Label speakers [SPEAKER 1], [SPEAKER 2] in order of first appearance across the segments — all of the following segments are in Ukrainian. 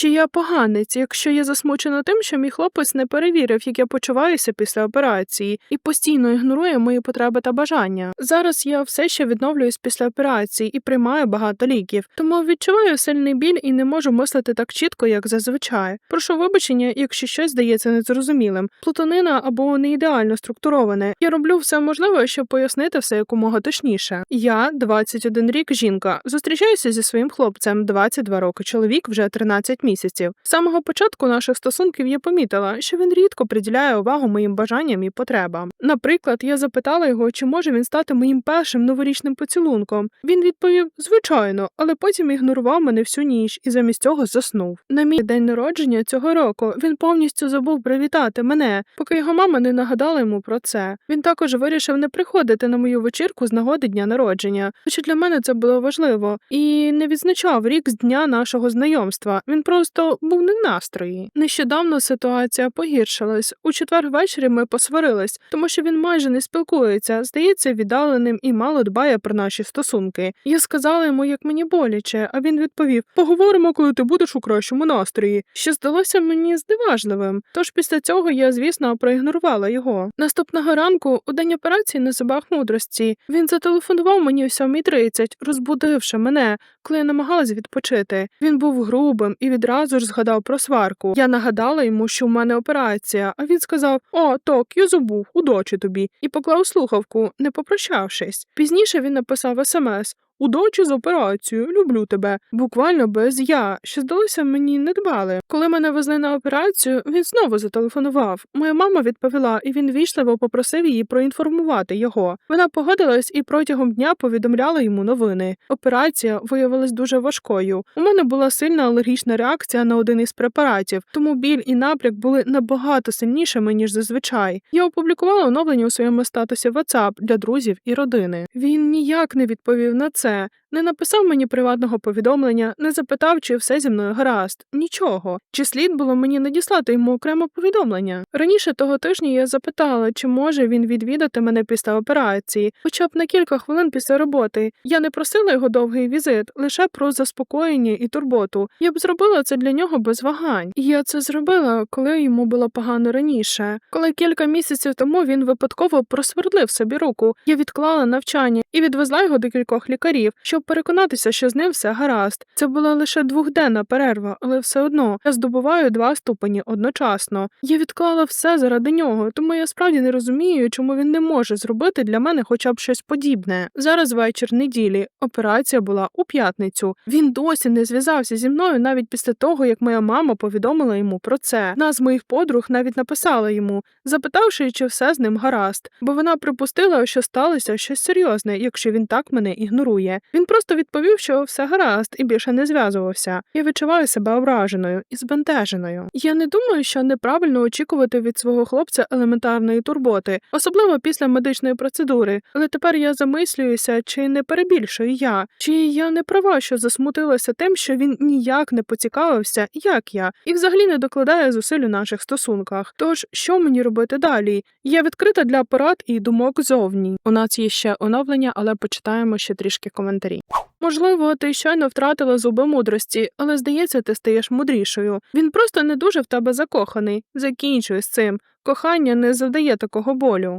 [SPEAKER 1] Чи я поганець, якщо я засмучена тим, що мій хлопець не перевірив, як я почуваюся після операції, і постійно ігнорує мої потреби та бажання. Зараз я все ще відновлююсь після операції і приймаю багато ліків, тому відчуваю сильний біль і не можу мислити так чітко, як зазвичай. Прошу вибачення, якщо щось здається незрозумілим. Плутанина або не ідеально структуроване. Я роблю все можливе, щоб пояснити все якомога точніше. Я 21 рік жінка. Зустрічаюся зі своїм хлопцем 22 роки. Чоловік вже 13 місяців. З самого початку наших стосунків я помітила, що він рідко приділяє увагу моїм бажанням і потребам. Наприклад, я запитала його, чи може він стати моїм першим новорічним поцілунком. Він відповів звичайно, але потім ігнорував мене всю ніч і замість цього заснув. На мій день народження цього року він повністю забув привітати мене, поки його мама не нагадала йому про це. Він також вирішив не приходити на мою вечірку з нагоди дня народження, хоча для мене це було важливо, і не відзначав рік з дня нашого знайомства. Він просто був не в настрої. Нещодавно ситуація погіршилась. У четвер ввечері ми посварились, тому що він майже не спілкується, здається віддаленим і мало дбає про наші стосунки. Я сказала йому, як мені боляче, а він відповів: Поговоримо, коли ти будеш у кращому настрої, що здалося мені здиважливим. Тож після цього я, звісно, проігнорувала його. Наступного ранку, у день операції на зубах мудрості, він зателефонував мені о 7.30, розбудивши мене, коли я намагалась відпочити. Він був грубим і відразу ж згадав про сварку. Я нагадала йому, що в мене операція, а він сказав: О, ток, я забув, дочі тобі, і поклав слухавку, не попрощавшись. Пізніше він написав смс. Удачі з операцією, люблю тебе. Буквально без я, що здалося мені недбали. Коли мене везли на операцію, він знову зателефонував. Моя мама відповіла, і він вічливо попросив її проінформувати його. Вона погодилась і протягом дня повідомляла йому новини. Операція виявилась дуже важкою. У мене була сильна алергічна реакція на один із препаратів, тому біль і напряг були набагато сильнішими ніж зазвичай. Я опублікувала оновлення у своєму статусі WhatsApp для друзів і родини. Він ніяк не відповів на це. Не написав мені приватного повідомлення, не запитав, чи все зі мною гаразд. Нічого. Чи слід було мені надіслати йому окремо повідомлення? Раніше того тижня я запитала, чи може він відвідати мене після операції, хоча б на кілька хвилин після роботи. Я не просила його довгий візит, лише про заспокоєння і турботу. Я б зробила це для нього без вагань. І я це зробила, коли йому було погано раніше. Коли кілька місяців тому він випадково просвердлив собі руку. Я відклала навчання і відвезла його до кількох лікарів, щоб переконатися, що з ним все гаразд. Це була лише двохденна перерва, але все одно я здобуваю два ступені одночасно. Я відклала все заради нього, тому я справді не розумію, чому він не може зробити для мене хоча б щось подібне. Зараз вечір неділі. Операція була у п'ятницю. Він досі не зв'язався зі мною навіть після того, як моя мама повідомила йому про це. З моїх подруг навіть написала йому, запитавши, чи все з ним гаразд, бо вона припустила, що сталося щось серйозне, якщо він так мене ігнорує. Він просто відповів, що все гаразд, і більше не зв'язувався. Я відчуваю себе ображеною і збентеженою. Я не думаю, що неправильно очікувати від свого хлопця елементарної турботи, особливо після медичної процедури. Але тепер я замислююся, чи не перебільшую я, чи я не права, що засмутилася тим, що він ніяк не поцікавився, як я, і взагалі не докладає зусиль у наших стосунках. Тож що мені робити далі? Я відкрита для порад і думок зовні. У нас є ще оновлення, але почитаємо ще трішки коментарі. Можливо, ти щойно втратила зуби мудрості, але здається, ти стаєш мудрішою. Він просто не дуже в тебе закоханий. Закінчуй з цим. Кохання не завдає такого болю.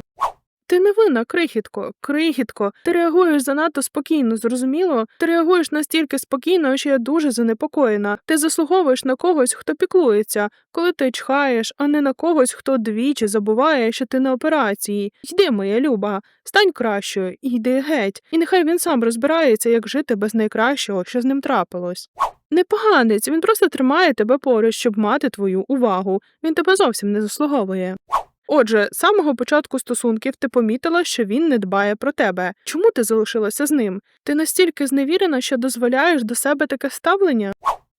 [SPEAKER 1] Ти не винна, крихітко, крихітко. Ти реагуєш занадто спокійно, зрозуміло? Ти реагуєш настільки спокійно, що я дуже занепокоєна. Ти заслуговуєш на когось, хто піклується, коли ти чхаєш, а не на когось, хто двічі забуває, що ти на операції. Йди, моя люба, стань кращою, йди геть, і нехай він сам розбирається, як жити без найкращого, що з ним трапилось. Непоганець, він просто тримає тебе поруч, щоб мати твою увагу. Він тебе зовсім не заслуговує. Отже, з самого початку стосунків ти помітила, що він не дбає про тебе. Чому ти залишилася з ним? Ти настільки зневірена, що дозволяєш до себе таке ставлення?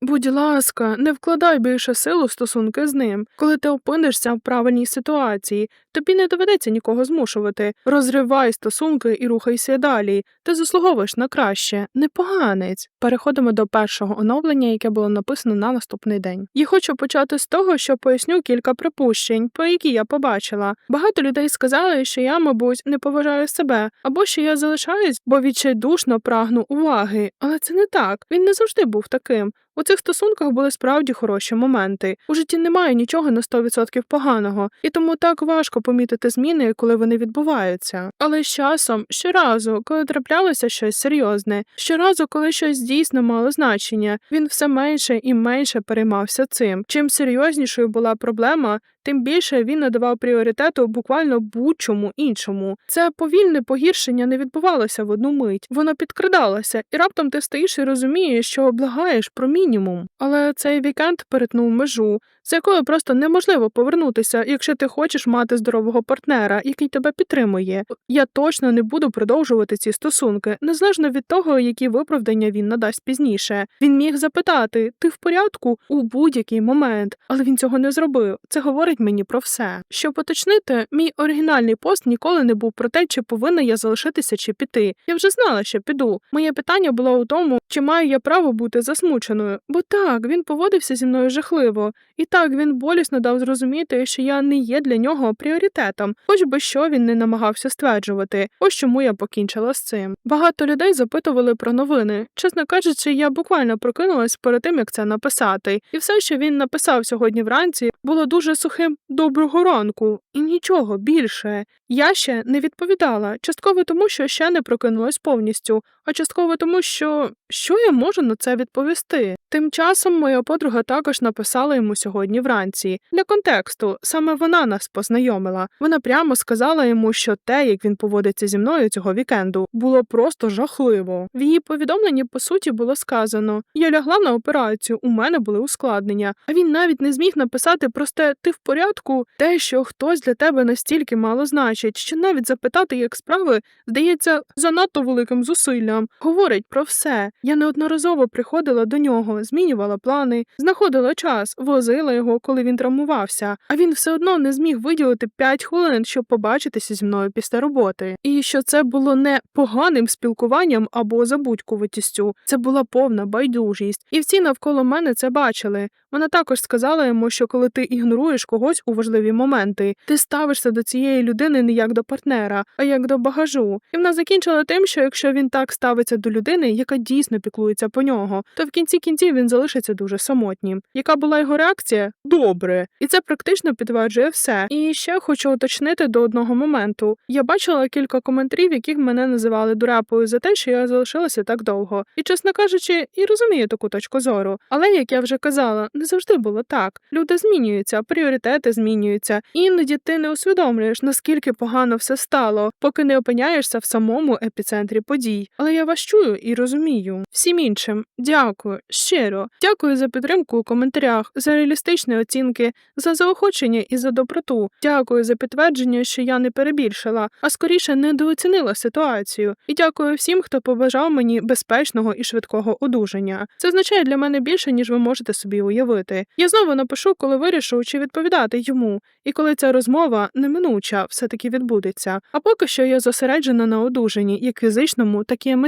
[SPEAKER 1] Будь ласка, не вкладай більше сил у стосунки з ним. Коли ти опинишся в правильній ситуації, тобі не доведеться нікого змушувати. Розривай стосунки і рухайся далі. Ти заслуговуєш на краще, непоганець. Переходимо до першого оновлення, яке було написано на наступний день. Я хочу почати з того, що поясню кілька припущень, по які я побачила. Багато людей сказали, що я, мабуть, не поважаю себе, або що я залишаюсь, бо відчайдушно прагну уваги. Але це не так. Він не завжди був таким. У цих стосунках були справді хороші моменти. У житті немає нічого на 100% поганого, і тому так важко помітити зміни, коли вони відбуваються. Але з часом, щоразу, коли траплялося щось серйозне, щоразу, коли щось дійсно мало значення, він все менше і менше переймався цим. Чим серйознішою була проблема, тим більше він надавав пріоритету буквально будь-чому іншому. Це повільне погіршення не відбувалося в одну мить, воно підкрадалося, і раптом ти стоїш і розумієш, що благаєш про мінімум. Але цей вікенд перетнув межу, з якою просто неможливо повернутися, якщо ти хочеш мати здорового партнера, який тебе підтримує. Я точно не буду продовжувати ці стосунки, незалежно від того, які виправдання він надасть пізніше. Він міг запитати: ти в порядку у будь-який момент, але він цього не зробив. Це говорить мені про все. Щоб уточнити, мій оригінальний пост ніколи не був про те, чи повинна я залишитися чи піти. Я вже знала, що піду. Моє питання було у тому, чи маю я право бути засмученою. Бо так, він поводився зі мною жахливо, і так він болісно дав зрозуміти, що я не є для нього пріоритетом, хоч би що він не намагався стверджувати. Ось чому я покінчила з цим. Багато людей запитували про новини. Чесно кажучи, я буквально прокинулась перед тим, як це написати, і все, що він написав сьогодні вранці, було дуже сухим доброго ранку, і нічого більше. Я ще не відповідала, частково тому, що ще не прокинулась повністю, а частково тому, що що я можу на це відповісти. Тим часом моя подруга також написала йому сьогодні вранці. Для контексту саме вона нас познайомила. Вона прямо сказала йому, що те, як він поводиться зі мною цього вікенду, було просто жахливо. В її повідомленні по суті було сказано: я лягла на операцію, у мене були ускладнення. А він навіть не зміг написати просте ти в порядку, те, що хтось для тебе настільки мало значить, що навіть запитати, як справи, здається занадто великим зусиллям. Говорить про все. Я неодноразово приходила до нього, змінювала плани, знаходила час, возила його, коли він травмувався. А він все одно не зміг виділити 5 хвилин, щоб побачитися зі мною після роботи. І що це було не поганим спілкуванням або забудькуватістю, це була повна байдужість. І всі навколо мене це бачили. Вона також сказала йому, що коли ти ігноруєш когось у важливі моменти, ти ставишся до цієї людини не як до партнера, а як до багажу. І вона закінчила тим, що якщо він так ставиться до людини, яка дійсно піклується по нього, то в кінці кінців він залишиться дуже самотнім. Яка була його реакція? Добре, і це практично підтверджує все. І ще хочу уточнити до одного моменту. Я бачила кілька коментарів, яких мене називали дурепою за те, що я залишилася так довго. І, чесно кажучи, і розумію таку точку зору. Але як я вже казала, не завжди було так. Люди змінюються, пріоритети змінюються. Іноді ти не усвідомлюєш, наскільки погано все стало, поки не опиняєшся в самому епіцентрі подій. Але я вас чую і розумію. Всім іншим дякую щиро. Дякую за підтримку у коментарях, за реалістичні оцінки, за заохочення і за доброту. Дякую за підтвердження, що я не перебільшила, а скоріше недооцінила ситуацію. І дякую всім, хто побажав мені безпечного і швидкого одужання. Це означає для мене більше, ніж ви можете собі уявити. Я знову напишу, коли вирішу, чи відповідати йому, і коли ця розмова неминуча все таки відбудеться. А поки що я зосереджена на одужанні, як фізичному, так і емоційному.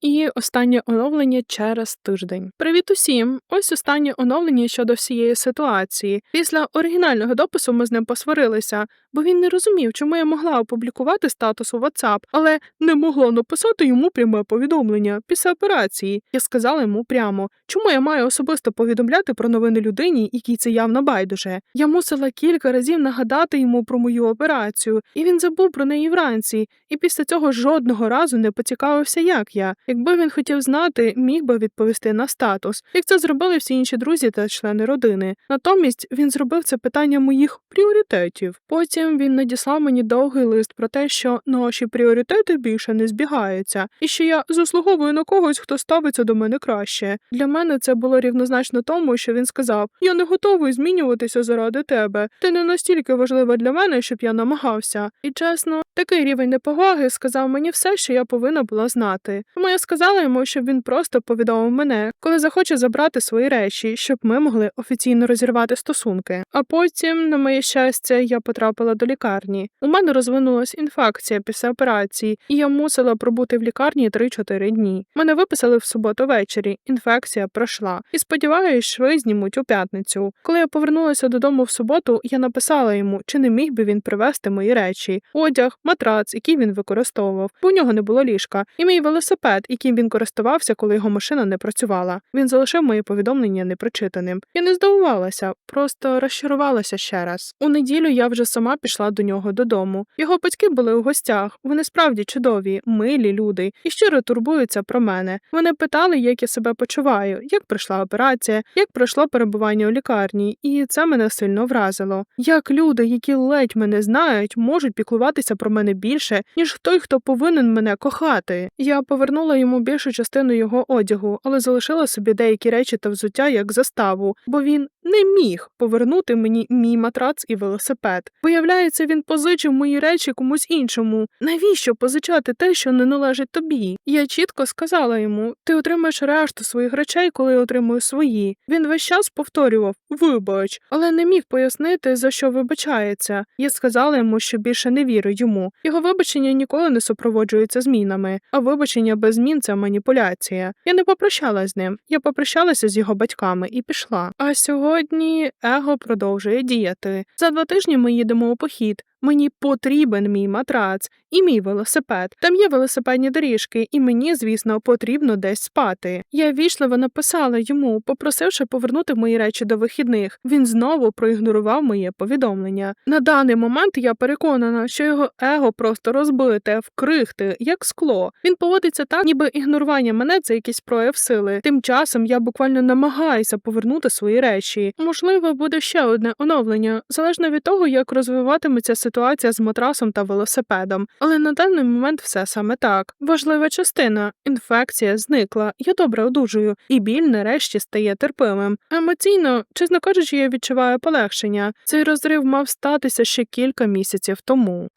[SPEAKER 1] І останнє оновлення через тиждень. Привіт усім! Ось останнє оновлення щодо всієї ситуації. Після оригінального допису ми з ним посварилися, бо він не розумів, чому я могла опублікувати статус у WhatsApp, але не могла написати йому пряме повідомлення після операції. Я сказала йому прямо, чому я маю особисто повідомляти про новини людині, якій це явно байдуже. Я мусила кілька разів нагадати йому про мою операцію, і він забув про неї вранці, і після цього жодного разу не поцікавився, як я. Якби він хотів знати, міг би відповісти на статус, як це зробили всі інші друзі та члени родини. Натомість він зробив це питання моїх пріоритетів. Потім він надіслав мені довгий лист про те, що наші пріоритети більше не збігаються, і що я заслуговую на когось, хто ставиться до мене краще. Для мене це було рівнозначно тому, що він сказав: Я не готовий змінюватися заради тебе. Ти не настільки важлива для мене, щоб я намагався. І чесно, такий рівень неповаги сказав мені все, що я повинна була знати. Тому я сказала йому, щоб він просто повідомив мене, коли захоче забрати свої речі, щоб ми могли офіційно розірвати стосунки. А потім, на моє щастя, я потрапила до лікарні. У мене розвинулась інфекція після операції, і я мусила пробути в лікарні 3-4 дні. Мене виписали в суботу ввечері. Інфекція пройшла. І сподіваюсь, шви знімуть у п'ятницю. Коли я повернулася додому в суботу, я написала йому, чи не міг би він привезти мої речі: одяг, матрац, який він використовував, бо у нього не було ліжка, і мій велосипед, яким він користувався, коли його машина не працювала. Він залишив моє повідомлення непрочитаним. Я не здивувалася, просто розчарувалася ще раз. У неділю я вже сама пішла до нього додому. Його батьки були у гостях. Вони справді чудові, милі люди і щиро турбуються про мене. Вони питали, як я себе почуваю, як пройшла операція, як пройшло перебування у лікарні, і це мене сильно вразило. Як люди, які ледь мене знають, можуть піклуватися про мене більше, ніж той, хто повинен мене кохати. Я повернула йому більшу частину його одягу, але залишила собі деякі речі та взуття як заставу, бо він не міг повернути мені мій матрац і велосипед. Виявляється, він позичив мої речі комусь іншому. Навіщо позичати те, що не належить тобі? Я чітко сказала йому: ти отримаєш решту своїх речей, коли я отримую свої. Він весь час повторював Вибач, але не міг пояснити, за що вибачається. Я сказала йому, що більше не вірю йому. Його вибачення ніколи не супроводжуються змінами, а вибачення без змін це маніпуляція. Я не попрощалась з ним. Я попрощалася з його батьками і пішла. А сьогодні его продовжує діяти. За два тижні ми їдемо у похід. Мені потрібен мій матрац і мій велосипед. Там є велосипедні доріжки, і мені, звісно, потрібно десь спати. Я вічливо написала йому, попросивши повернути мої речі до вихідних. Він знову проігнорував моє повідомлення. На даний момент я переконана, що його его просто розбите, вкрихти, як скло. Він поводиться так, ніби ігнорування мене це якийсь прояв сили. Тим часом я буквально намагаюся повернути свої речі. Можливо, буде ще одне оновлення, залежно від того, як розвиватиметься ситуація з матрасом та велосипедом. Але на даний момент все саме так. Важлива частина інфекція зникла, я добре одужую, і біль нарешті стає терпимим. Емоційно, чесно кажучи, я відчуваю полегшення. Цей розрив мав статися ще кілька місяців тому.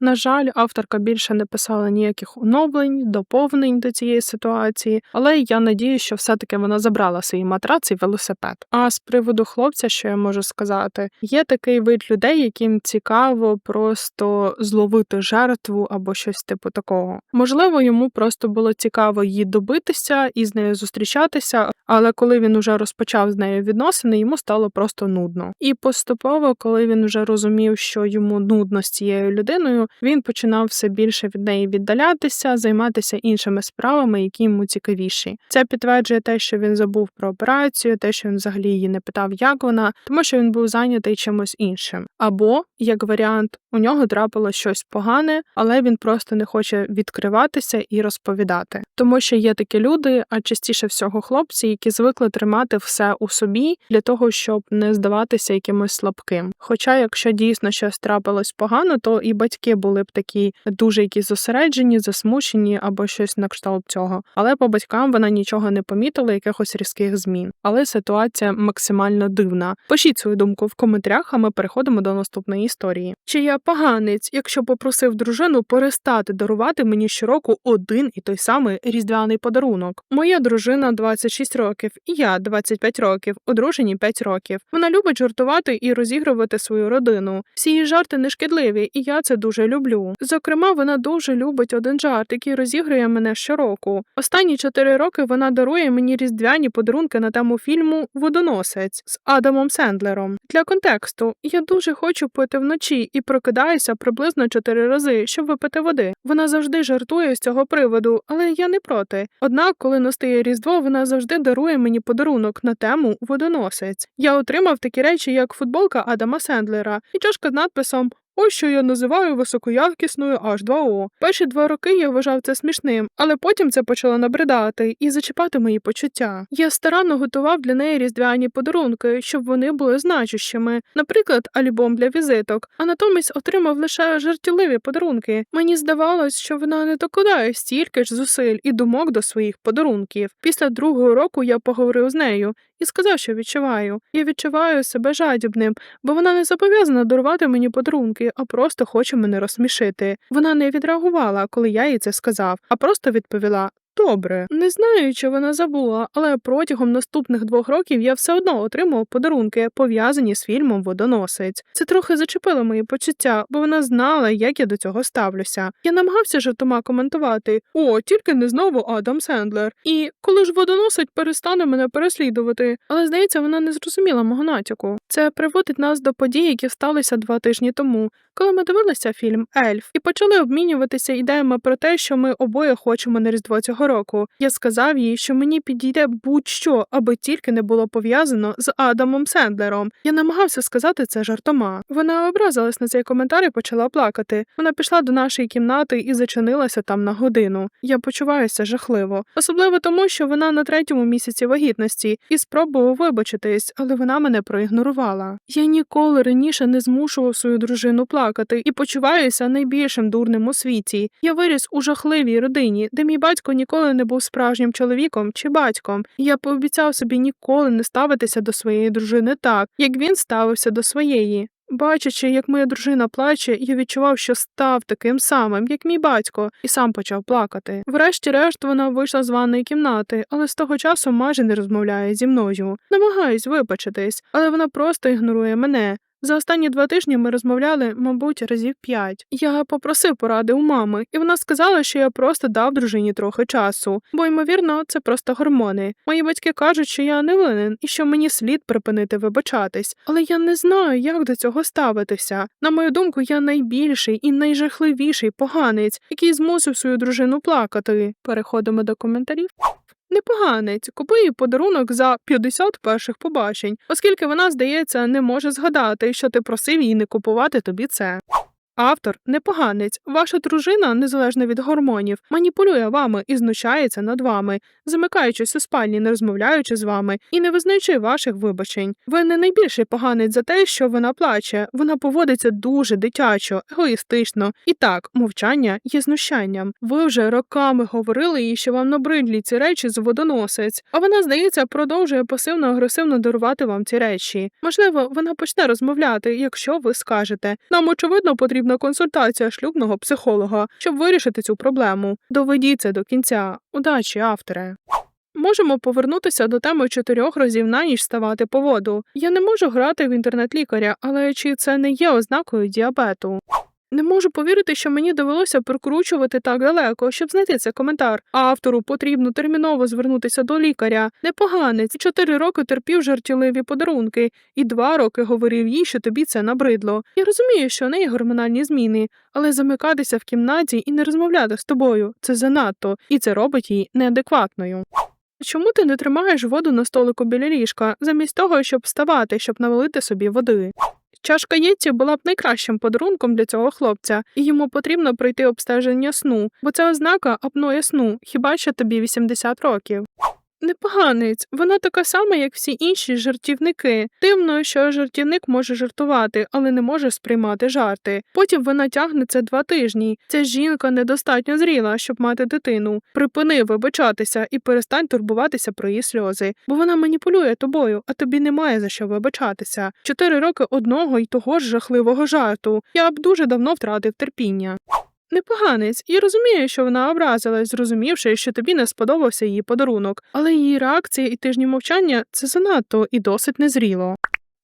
[SPEAKER 1] На жаль, авторка більше не писала ніяких оновлень, доповнень до цієї ситуації, але я надію, що все-таки вона забрала свій матрац і велосипед. А з приводу хлопця, що я можу сказати, є такий вид людей, яким цікаво просто зловити жертву або щось типу такого. Можливо, йому просто було цікаво її добитися і з нею зустрічатися, але коли він уже розпочав з нею відносини, йому стало просто нудно. І поступово, коли він вже розумів, що йому нудно з цією людиною, він починав все більше від неї віддалятися, займатися іншими справами, які йому цікавіші. Це підтверджує те, що він забув про операцію, те, що він взагалі її не питав, як вона, тому що він був зайнятий чимось іншим. Або, як варіант, у нього трапилось щось погане, але він просто не хоче відкриватися і розповідати. Тому що є такі люди, а частіше всього хлопці, які звикли тримати все у собі для того, щоб не здаватися якимось слабким. Хоча, якщо дійсно щось трапилось погано, то і батьки були б такі дуже якісь зосереджені, засмучені або щось на кшталт цього. Але по батькам вона нічого не помітила, якихось різких змін. Але ситуація максимально дивна. Пишіть свою думку в коментарях, а ми переходимо до наступної історії. Чи я поганець, якщо попросив дружину перестати дарувати мені щороку один і той самий різдвяний подарунок? Моя дружина 26 років, і я 25 років, одружені 5 років. Вона любить жартувати і розігрувати свою родину. Всі її жарти не шкідливі, і я це дуже люблю. Зокрема, вона дуже любить один жарт, який розігрує мене щороку. Останні 4 роки вона дарує мені різдвяні подарунки на тему фільму Водоносець з Адамом Сендлером. Для контексту я дуже хочу пити вночі і прокидаюся приблизно 4 рази, щоб випити води. Вона завжди жартує з цього приводу, але я не проти. Однак, коли настає різдво, вона завжди дарує мені подарунок на тему водоносець. Я отримав такі речі, як футболка Адама Сендлера і чашка з надписом. Ось що я називаю високоякісною H2O. Перші два роки я вважав це смішним, але потім це почало набридати і зачіпати мої почуття. Я старанно готував для неї різдвяні подарунки, щоб вони були значущими, наприклад, альбом для візиток, а натомість отримав лише жартівливі подарунки. Мені здавалось, що вона не докладає стільки ж зусиль і думок до своїх подарунків. Після другого року я поговорив з нею і сказав, що відчуваю. Я відчуваю себе жадібним, бо вона не зобов'язана дарувати мені подарунки, а просто хоче мене розсмішити. Вона не відреагувала, коли я їй це сказав, а просто відповіла Добре, не знаю, чи вона забула, але протягом наступних двох років я все одно отримував подарунки, пов'язані з фільмом Водоносець. Це трохи зачепило мої почуття, бо вона знала, як я до цього ставлюся. Я намагався жартома коментувати: о, тільки не знову Адам Сендлер. І коли ж водоносить перестане мене переслідувати. Але здається, вона не зрозуміла мого натяку. Це приводить нас до подій, які сталися два тижні тому, коли ми дивилися фільм Ельф і почали обмінюватися ідеями про те, що ми обоє хочемо на різдво цього року. Я сказав їй, що мені підійде будь-що, аби тільки не було пов'язано з Адамом Сендлером. Я намагався сказати це жартома. Вона образилась на цей коментар і почала плакати. Вона пішла до нашої кімнати і зачинилася там на годину. Я почуваюся жахливо, особливо тому, що вона на третьому місяці вагітності і спробував вибачитись, але вона мене проігнорувала. Я ніколи раніше не змушував свою дружину плакати і почуваюся найбільшим дурним у світі. Я виріс у жахливій родині, де мій батько ніколи не був справжнім чоловіком чи батьком. І я пообіцяв собі ніколи не ставитися до своєї дружини так, як він ставився до своєї. Бачачи, як моя дружина плаче, я відчував, що став таким самим, як мій батько, і сам почав плакати. Врешті-решт вона вийшла з ванної кімнати, але з того часу майже не розмовляє зі мною. Намагаюсь вибачитись, але вона просто ігнорує мене. За останні два тижні ми розмовляли, мабуть, разів п'ять. Я попросив поради у мами, і вона сказала, що я просто дав дружині трохи часу, бо, ймовірно, це просто гормони. Мої батьки кажуть, що я не винен і що мені слід припинити вибачатись, але я не знаю, як до цього ставитися. На мою думку, я найбільший і найжахливіший поганець, який змусив свою дружину плакати. Переходимо до коментарів. Непоганець, купи їй подарунок за 50 перших побачень, оскільки вона, здається, не може згадати, що ти просив її не купувати тобі це. Автор непоганець. Ваша дружина, незалежно від гормонів, маніпулює вами і знущається над вами, замикаючись у спальні, не розмовляючи з вами і не визнаючи ваших вибачень. Ви не найбільший поганець за те, що вона плаче. Вона поводиться дуже дитячо, егоїстично. І так, мовчання є знущанням. Ви вже роками говорили їй, що вам набридлі ці речі з водоносець, а вона, здається, продовжує пасивно-агресивно дарувати вам ці речі. Можливо, вона почне розмовляти, якщо ви скажете. Нам очевидно потрібна консультація шлюбного психолога, щоб вирішити цю проблему. Доведіть це до кінця. Удачі, авторе. Можемо повернутися до теми чотирьох разів на ніч ставати по воду. Я не можу грати в інтернет-лікаря, але чи це не є ознакою діабету? Не можу повірити, що мені довелося прокручувати так далеко, щоб знайти цей коментар. Автору потрібно терміново звернутися до лікаря. Непоганець, чотири роки терпів жартівливі подарунки, і два роки говорив їй, що тобі це набридло. Я розумію, що в неї гормональні зміни, але замикатися в кімнаті і не розмовляти з тобою це занадто, і це робить її неадекватною. Чому ти не тримаєш воду на столику біля ліжка, замість того, щоб вставати, щоб налити собі води? Чашка Єтті була б найкращим подарунком для цього хлопця, і йому потрібно пройти обстеження сну, бо це ознака апноє сну, хіба що тобі 80 років. Непоганець, вона така сама, як всі інші жартівники. Дивно, що жартівник може жартувати, але не може сприймати жарти. Потім вона тягне це два тижні. Ця жінка недостатньо зріла, щоб мати дитину. Припини вибачатися і перестань турбуватися про її сльози, бо вона маніпулює тобою, а тобі немає за що вибачатися. Чотири роки одного й того ж жахливого жарту. Я б дуже давно втратив терпіння. Непоганець, і розумію, що вона образилась, зрозумівши, що тобі не сподобався її подарунок, але її реакція і тижні мовчання це занадто і досить незріло.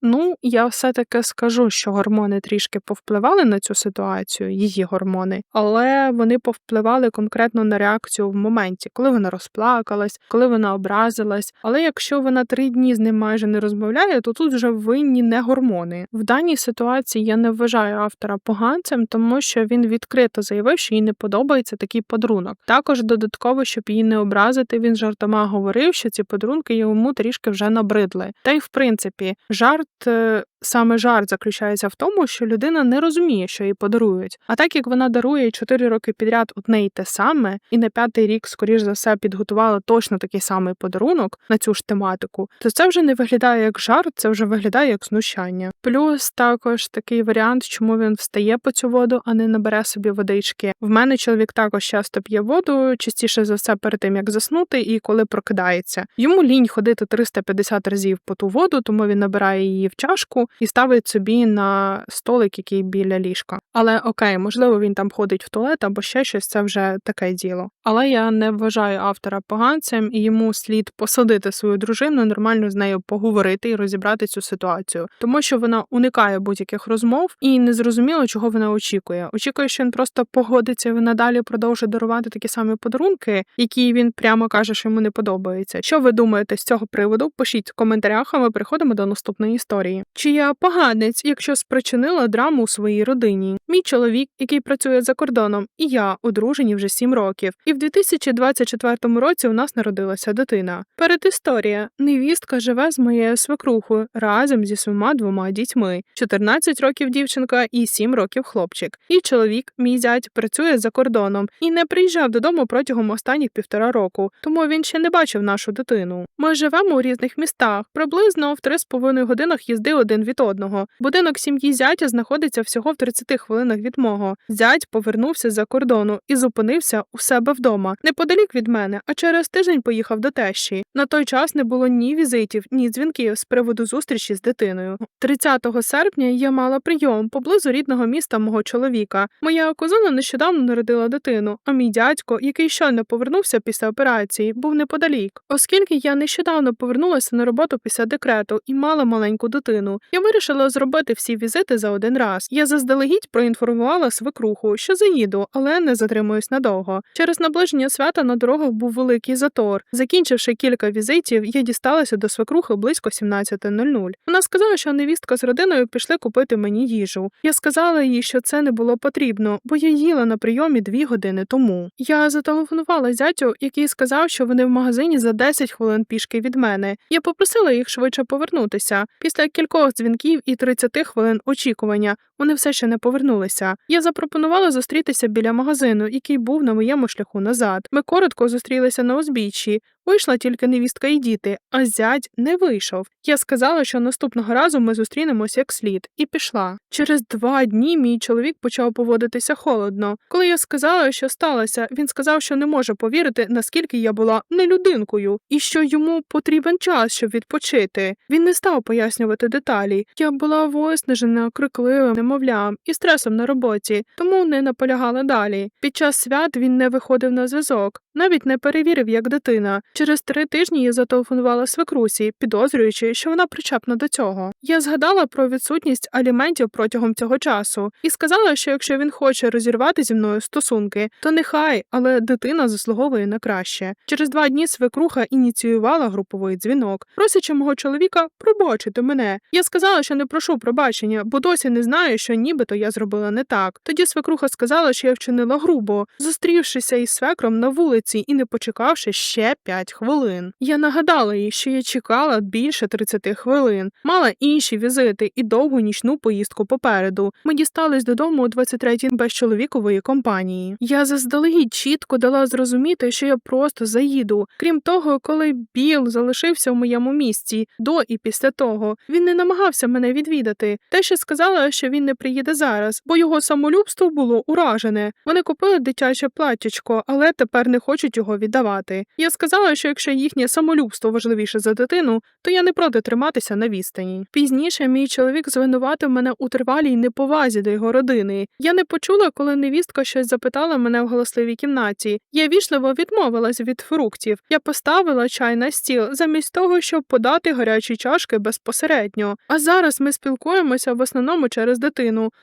[SPEAKER 1] Ну, я все-таки скажу, що гормони трішки повпливали на цю ситуацію, її гормони, але вони повпливали конкретно на реакцію в моменті, коли вона розплакалась, коли вона образилась. Але якщо вона три дні з ним майже не розмовляє, то тут вже винні не гормони. В даній ситуації я не вважаю автора поганцем, тому що він відкрито заявив, що їй не подобається такий подарунок. Також додатково, щоб її не образити, він жартома говорив, що ці подарунки йому трішки вже набридли. Та й в принципі, жарт. Е, Саме жарт заключається в тому, що людина не розуміє, що їй подарують. А так як вона дарує 4 роки підряд одне й те саме, і на п'ятий рік, скоріш за все, підготувала точно такий самий подарунок на цю ж тематику, то це вже не виглядає як жарт, це вже виглядає як знущання. Плюс також такий варіант, чому він встає по цю воду, а не набере собі водички. В мене чоловік також часто п'є воду, частіше за все перед тим як заснути, і коли прокидається. Йому лінь ходити 350 разів по ту воду, тому він набирає її в чашку і ставить собі на столик, який біля ліжка. Але окей, можливо, він там ходить в туалет або ще щось, це вже таке діло. Але я не вважаю автора поганцем, і йому слід посадити свою дружину, нормально з нею поговорити і розібрати цю ситуацію, тому що вона уникає будь-яких розмов і не зрозуміло, чого вона очікує. Очікує, що він просто погодиться і надалі продовжить дарувати такі самі подарунки, які він прямо каже, що йому не подобаються. Що ви думаєте з цього приводу? Пишіть в коментарях, а ми переходимо до наступної історії. Чи я поганець, якщо спричинила драму у своїй родині? Мій чоловік, який працює за кордоном, і я одружені вже 7 років. І в 2024 році у нас народилася дитина. Перед історія невістка живе з моєю свекрухою разом зі своїма двома дітьми: 14 років дівчинка і 7 років хлопчик. І чоловік, мій зять, працює за кордоном і не приїжджав додому протягом останніх півтора року, тому він ще не бачив нашу дитину. Ми живемо у різних містах, приблизно в 3,5 годинах їзди один від одного. Будинок сім'ї зятя знаходиться всього в 30 хвилинах від мого. Зять повернувся за кордону і зупинився у себе вдома, неподалік від мене, а через тиждень поїхав до тещі. На той час не було ні візитів, ні дзвінків з приводу зустрічі з дитиною. 30 серпня я мала прийом поблизу рідного міста мого чоловіка. Моя кузина нещодавно народила дитину, а мій дядько, який щойно повернувся після операції, був неподалік. Оскільки я нещодавно повернулася на роботу після декрету і мала маленьку дитину, я вирішила зробити всі візити за один раз. Я заздалегідь проінформувала свекруху, що заїду, але не затримуюсь надовго. Через наближення свята на дорогах був великий затор. Закінчивши кілька візитів, я дісталася до свекрухи близько 17.00. Вона сказала, що невістка з родиною пішли купити мені їжу. Я сказала їй, що це не було потрібно, бо я їла на прийомі дві години тому. Я зателефонувала зятю, який сказав, що вони в магазині за 10 хвилин пішки від мене. Я попросила їх швидше повернутися. Після кількох дзвінків і 30 хвилин очікування вони все ще не повернулися. Я запропонувала зустрітися біля магазину, який був на моєму шляху назад. Ми коротко зустрілися на узбіччі. Вийшла тільки невістка і діти, а зять не вийшов. Я сказала, що наступного разу ми зустрінемось як слід, і пішла. Через два дні мій чоловік почав поводитися холодно. Коли я сказала, що сталося, він сказав, що не може повірити, наскільки я була не людинкою, і що йому потрібен час, щоб відпочити. Він не став пояснювати деталі. Я була виснажена, крикливим, немовлям і стресом на роботі, тому не наполягала далі. Під час свят він не виходив на зв'язок, навіть не перевірив, як дитина. Через три тижні я зателефонувала свекрусі, підозрюючи, що вона причепна до цього. Я згадала про відсутність аліментів протягом цього часу і сказала, що якщо він хоче розірвати зі мною стосунки, то нехай, але дитина заслуговує на краще. Через два дні свекруха ініціювала груповий дзвінок, просячи мого чоловіка пробачити мене. Я сказала, що не прошу пробачення, бо досі не знаю, що нібито я зробила не так. Тоді свекруха сказала, що я вчинила грубо, зустрівшися із свекром на вулиці і не почекавши ще п'ять хвилин. Я нагадала їй, що я чекала більше 30 хвилин, мала інші візити і довгу нічну поїздку попереду. Ми дістались додому о 23-й без чоловікової компанії. Я заздалегідь чітко дала зрозуміти, що я просто заїду. Крім того, коли Біл залишився в моєму місці до і після того, він не намагався мене відвідати. Те, що сказала, що він не приїде зараз, бо його самолюбство було уражене. Вони купили дитяче платтячко, але тепер не хочуть його віддавати. Я сказала, що якщо їхнє самолюбство важливіше за дитину, то я не проти триматися на відстані. Пізніше мій чоловік звинуватив мене у тривалій неповазі до його родини. Я не почула, коли невістка щось запитала мене в голосливій кімнаті. Я вічливо відмовилась від фруктів. Я поставила чай на стіл, замість того, щоб подати гарячі чашки безпосередньо. А зараз ми спілкуємося в основному через дитину,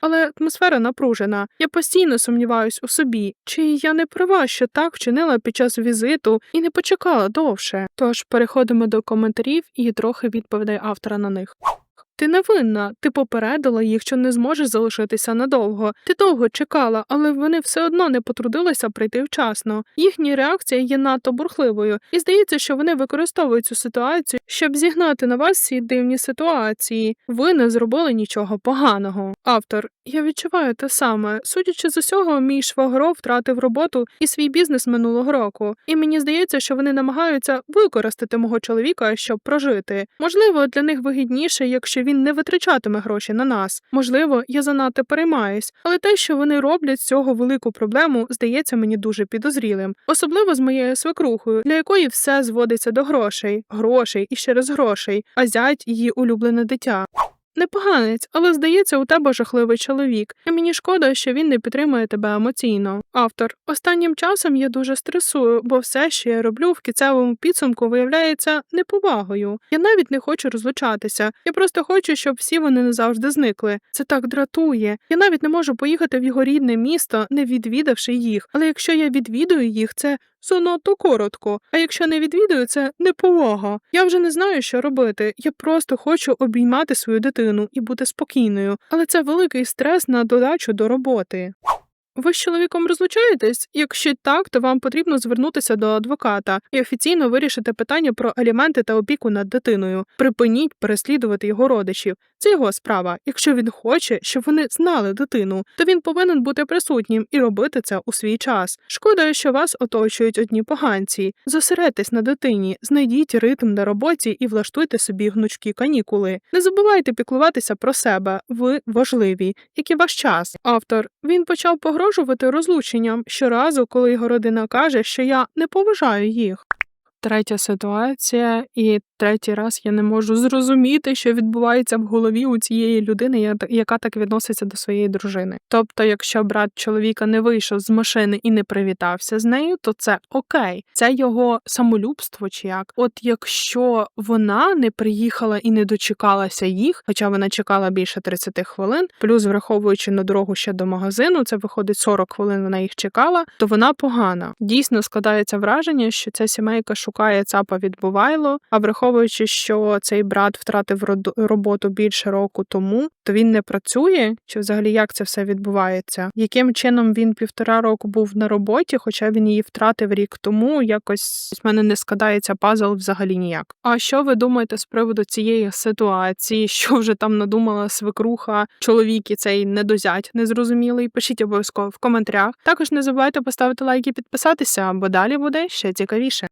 [SPEAKER 1] але атмосфера напружена. Я постійно сумніваюсь у собі, чи я не права, що так вчинила під час візиту і не почекала довше. Тож переходимо до коментарів і трохи відповідей автора на них. Ти не винна, ти попередила їх, що не зможеш залишитися надовго. Ти довго чекала, але вони все одно не потрудилися прийти вчасно. Їхня реакція є надто бурхливою, і здається, що вони використовують цю ситуацію, щоб зігнати на вас ці дивні ситуації. Ви не зробили нічого поганого. Автор, я відчуваю те саме. Судячи з усього, мій швагро втратив роботу і свій бізнес минулого року, і мені здається, що вони намагаються використати мого чоловіка, щоб прожити. Можливо, для них вигідніше, якщо він не витрачатиме гроші на нас. Можливо, я занадто переймаюсь, але те, що вони роблять з цього велику проблему, здається мені дуже підозрілим, особливо з моєю свекрухою, для якої все зводиться до грошей, грошей і ще раз грошей, а зять її улюблене дитя. Непоганець, але здається, у тебе жахливий чоловік. І мені шкода, що він не підтримує тебе емоційно. Автор останнім часом я дуже стресую, бо все, що я роблю в кінцевому підсумку, виявляється неповагою. Я навіть не хочу розлучатися. Я просто хочу, щоб всі вони назавжди зникли. Це так дратує. Я навіть не можу поїхати в його рідне місто, не відвідавши їх. Але якщо я відвідую їх, це занадто коротко. А якщо не відвідую, це неповага. Я вже не знаю, що робити. Я просто хочу обіймати свою дитину і бути спокійною. Але це великий стрес на додачу до роботи. Ви з чоловіком розлучаєтесь? Якщо так, то вам потрібно звернутися до адвоката і офіційно вирішити питання про аліменти та опіку над дитиною. Припиніть переслідувати його родичів. Це його справа. Якщо він хоче, щоб вони знали дитину, то він повинен бути присутнім і робити це у свій час. Шкода, що вас оточують одні поганці. Зосередьтесь на дитині, знайдіть ритм на роботі і влаштуйте собі гнучкі канікули. Не забувайте піклуватися про себе. Ви важливі, як і ваш час. Автор він почав погрожувати розлученням щоразу, коли його родина каже, що я не поважаю їх. Третя ситуація, і третій раз я не можу зрозуміти, що відбувається в голові у цієї людини, яка так відноситься до своєї дружини. Тобто, якщо брат чоловіка не вийшов з машини і не привітався з нею, то це окей, це його самолюбство чи як. От якщо вона не приїхала і не дочекалася їх, хоча вона чекала більше 30 хвилин, плюс враховуючи на дорогу ще до магазину, це виходить 40 хвилин. Вона їх чекала, то вона погана. Дійсно складається враження, що ця сімейка шукає цапа відбувайло. А враховуючи, що цей брат втратив роботу більше року тому, то він не працює. Чи взагалі як це все відбувається? Яким чином він півтора року був на роботі, хоча він її втратив рік тому? Якось в мене не складається пазл взагалі ніяк. А що ви думаєте з приводу цієї ситуації? Що вже там надумала свекруха, чоловік і цей недозять незрозумілий? Пишіть обов'язково в коментарях. Також не забувайте поставити лайк і підписатися, бо далі буде ще цікавіше.